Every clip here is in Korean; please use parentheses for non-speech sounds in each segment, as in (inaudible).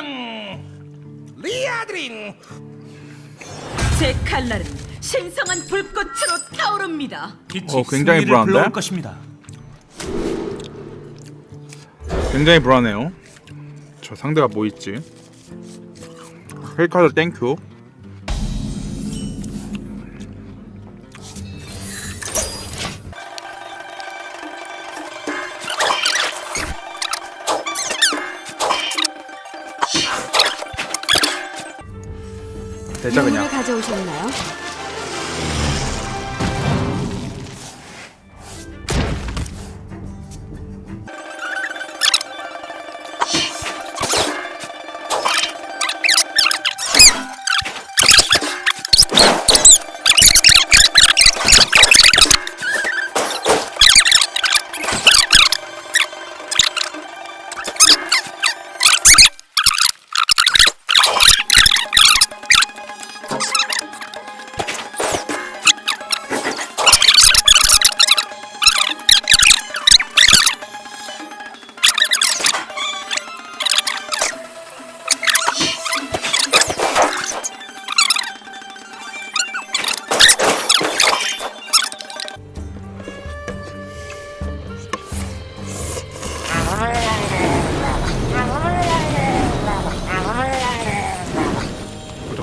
음, 리아드린 제 칼날은 신성한 불꽃으로 타오릅니다. 빛이 어, 굉장히 승리를 불안한데? 불러올 것입니다. 굉장히 불안해요. 저 상대가 뭐 있지? 헬카드 땡큐. 물을 그냥. 가져오셨나요?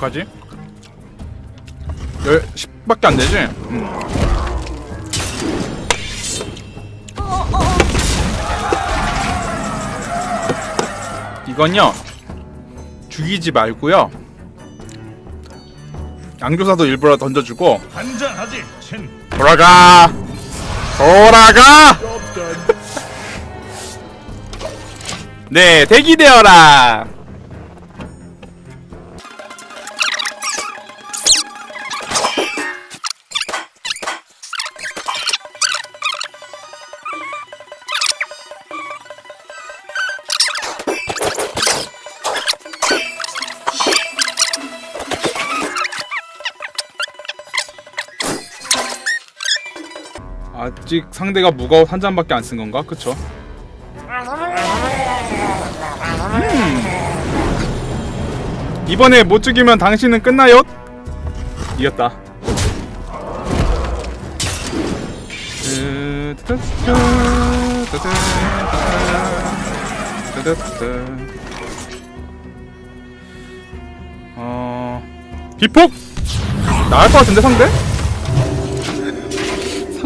어떡하지? 열 10밖에 안 되지? 음. 이건요 죽이지 말고요 양조사도 일부러 던져주고 한잔하지, 첸. 돌아가 돌아가 (laughs) 네 대기되어라 아직 상대가 무거워 한 잔밖에 안 쓴 건가? 그쵸? 음. 이번에 못 죽이면 당신은 끝나요? 이겼다. 어 비폭 나을 것 같은데 상대?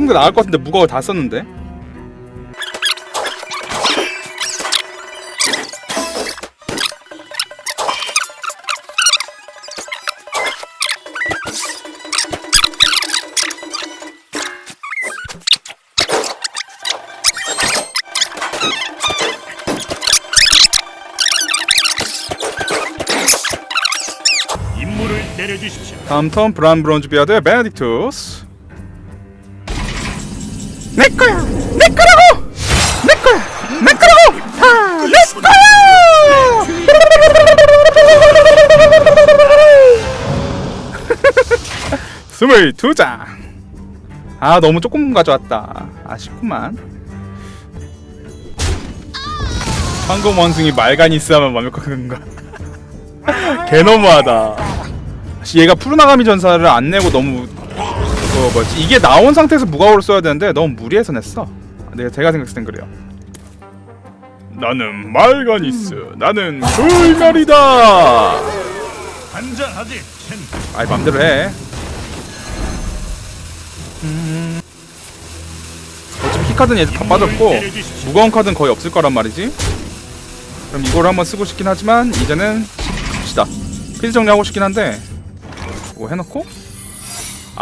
상대 나을 것 같은데 무거워 다 썼는데. 다음 턴 브라운 브론즈 비아드의 베네딕투스 내 거야! 내 거라고! 내 거야! 내 거라고! 다내 거야! (laughs) 스물두 장아 너무 조금 가져왔다. 아쉽구만. 황금 원숭이 말가니스 하면 완벽한 건가 개 너무하다. 씨, 얘가 푸르나가미 전사를 안 내고 너무 그 뭐지 이게 나온 상태에서 무가오를 써야 되는데 너무 무리해서 냈어. 내가 제가 생각했을 땐 그래요. 나는 말가니스, 나는 불멸이다. 한잔하지, 첸. 아이 맘대로 해. 음. 어차피 키 카드는 얘도 다 빠졌고 무거운 카드는 거의 없을 거란 말이지. 그럼 이걸 한번 쓰고 싶긴 하지만 이제는 합시다. 필드 정리하고 싶긴 한데 뭐 해놓고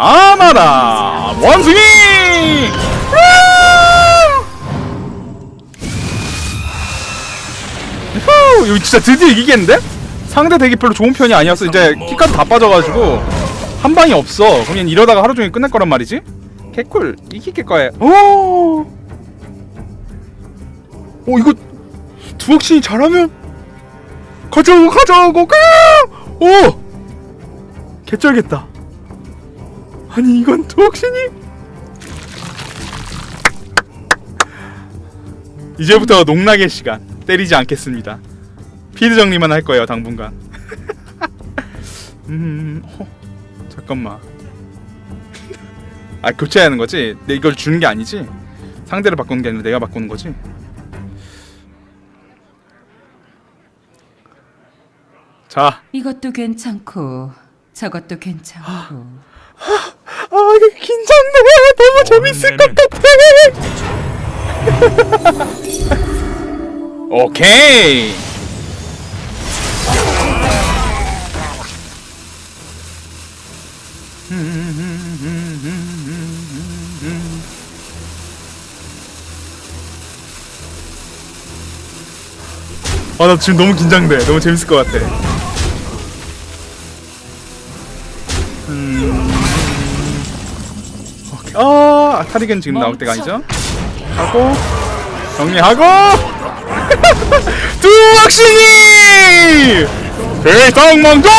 아마라 원숭이! 후! 이거 진짜 드디어 이기겠는데? 상대 대기 별로 좋은 편이 아니었어. 이제 키카드 다 빠져가지고 한 방이 없어. 그럼 이러다가 하루 종일 끝낼 거란 말이지? 개꿀 이기길 거야. 오! 오 이거 두억신이 잘하면 가져오고 가져오고 가! 오! 개쩔겠다. 아니 이건 두억신이 이제부터 농락의 시간 때리지 않겠습니다. 피드 정리만 할 거예요 당분간. (laughs) 음, 어, 잠깐만. (laughs) 아 교체하는 거지? 내 이걸 주는 게 아니지? 상대를 바꾸는 게 아니라 내가 바꾸는 거지? 자, 이것도 괜찮고 저것도 괜찮고 아 이거 긴장돼. 너무 재밌을 것 같아. (laughs) 오케이. 아나 지금 너무 긴장돼. 너무 재밌을 것 같아. 타리겐 지금 나올 때가 아니죠? 하고 정리하고! 두학신이! 대상망조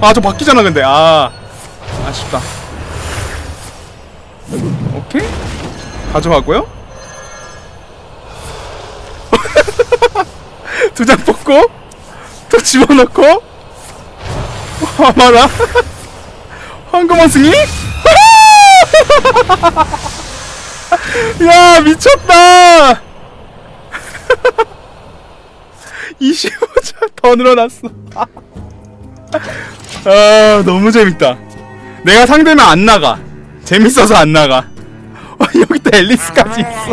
아저 바뀌잖아 근데. 아 아쉽다. 오케이. 가져가고요. (laughs) 두 장 뽑고 또 집어넣고. 하마라. 황금원 승이 야 미쳤다! (laughs) 25자 더 늘어났어. (laughs) 아 너무 재밌다. 내가 상대면 안 나가. 재밌어서 안 나가. 어, 여기다 앨리스까지 있어.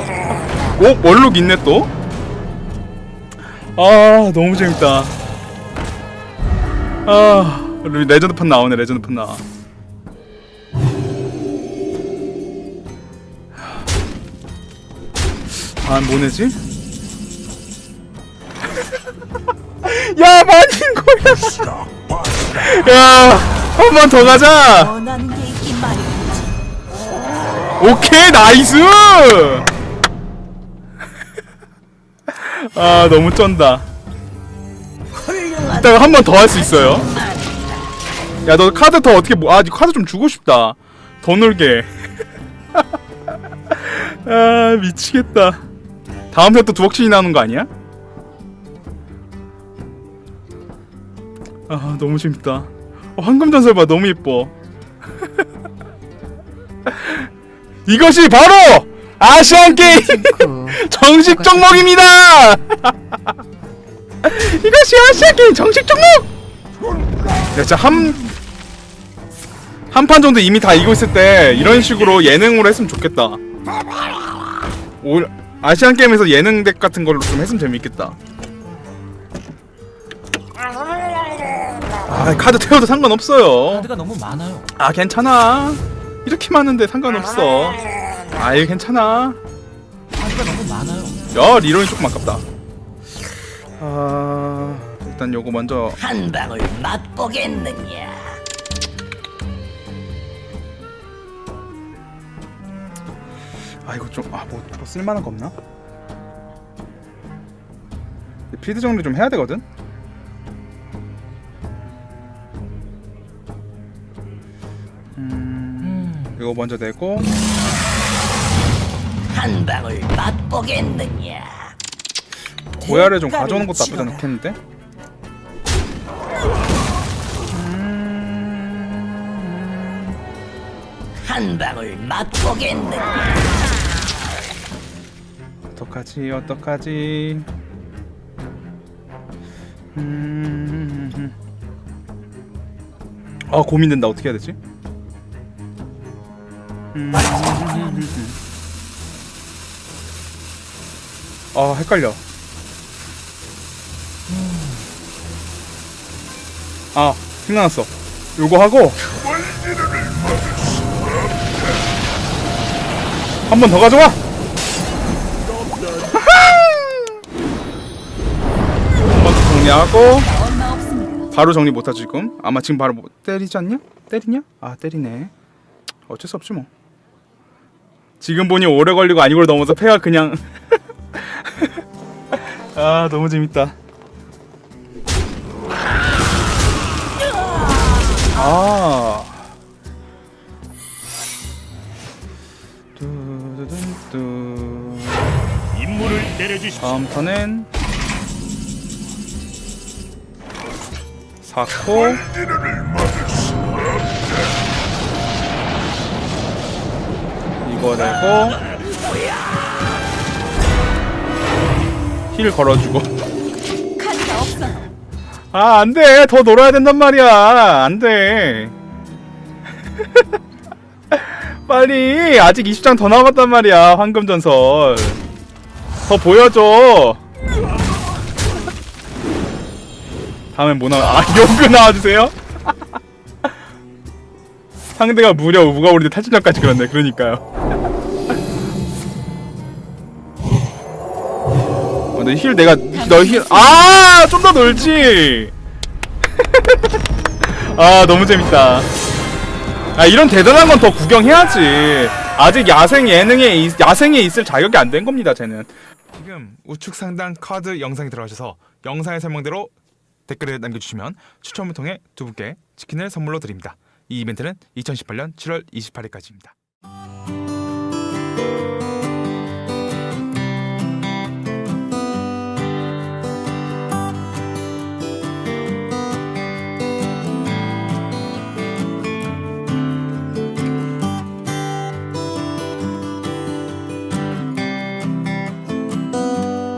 오 월룩 있네 또아 너무 재밌다. 아 레전드판 나오네 레전드판 나와 아 뭐내지? (laughs) 야 마닌 거야. (laughs) 야한 번 더 가자. 원하는 게 있긴 말이지. 오케이 나이스! 아 너무 쩐다. 이따가 한 번 더 할 수 있어요. 야. 너 카드 더 어떻게 뭐, 아 카드 좀 주고 싶다. 더 놀게. (laughs) 아 미치겠다 다음 편또 두억신이 나오는 거 아니야? 아 너무 재밌다 어, 황금전설 봐 너무 예뻐 (laughs) 이것이 바로 아시안 게임 괜찮고 (laughs) 정식 종목입니다. (laughs) 이것이 아시안 게임 정식 종목. 야, 진짜 한. 한 판 정도 이미 다 이기고 있을 때 이런 식으로 예능으로 했으면 좋겠다. 올 아시안 게임에서 예능 덱 같은 걸로 좀 했으면 재밌겠다. 아 카드 태워도 상관없어요. 카드가 너무 많아요. 아 괜찮아. 이렇게 많은데 상관없어. 아유 괜찮아. 카드가 너무 많아요. 야 리론이 조금 아깝다. 아 일단 요거 먼저 한 방울 맛보겠느냐? 아 이거 좀아뭐 뭐 쓸만한 거 없나? 필드 정리 좀 해야 되거든. 음 이거 먼저 내고 한 방울 맛보겠느냐? 고야를 좀 가져오는 것도 나쁘지 않겠는데? 한 방울 맛보겠느냐? 어떡하지 어떡하지? 음... 아 고민된다. 어떻게 해야 되지? 음... 아 헷갈려. 아 생각났어. 요거 하고 한 번 더 가져와 정리하고. 바로 정리 못하지 지금 아마 지금 바로 뭐 때리지 않냐? 때리냐? 아 때리네 어쩔 수 없지 뭐 지금 보니 오래 걸리고 아니고 넘어서 패가 그냥 (laughs) 아 너무 재밌다 아 두두둔뚜 임무를 내려주십시오. 다음 턴엔 4코 이거 내고. 힐 걸어주고. 아 안돼. 더 놀아야 된단 말이야. 안돼. (laughs) 빨리. 아직 20장 더 남았단 말이야 황금전설. 더 보여줘 다음엔 뭐 나와? 아 용그 나와주세요? 상대가 무려 우가 오리데 탈진력까지 그렇네. 그러니까요. 어, 근데 힐 내가 너힐아좀 더 놀지! (laughs) 아 너무 재밌다. 아 이런 대단한 건 더 구경해야지. 아직 야생 예능에 있- 야생에 있을 자격이 안 된 겁니다 쟤는. 지금 우측 상단 카드 영상에 들어가셔서 영상의 설명대로 댓글에 남겨주시면 추첨을 통해 두 분께 치킨을 선물로 드립니다. 이 이벤트는 2018년 7월 28일까지입니다.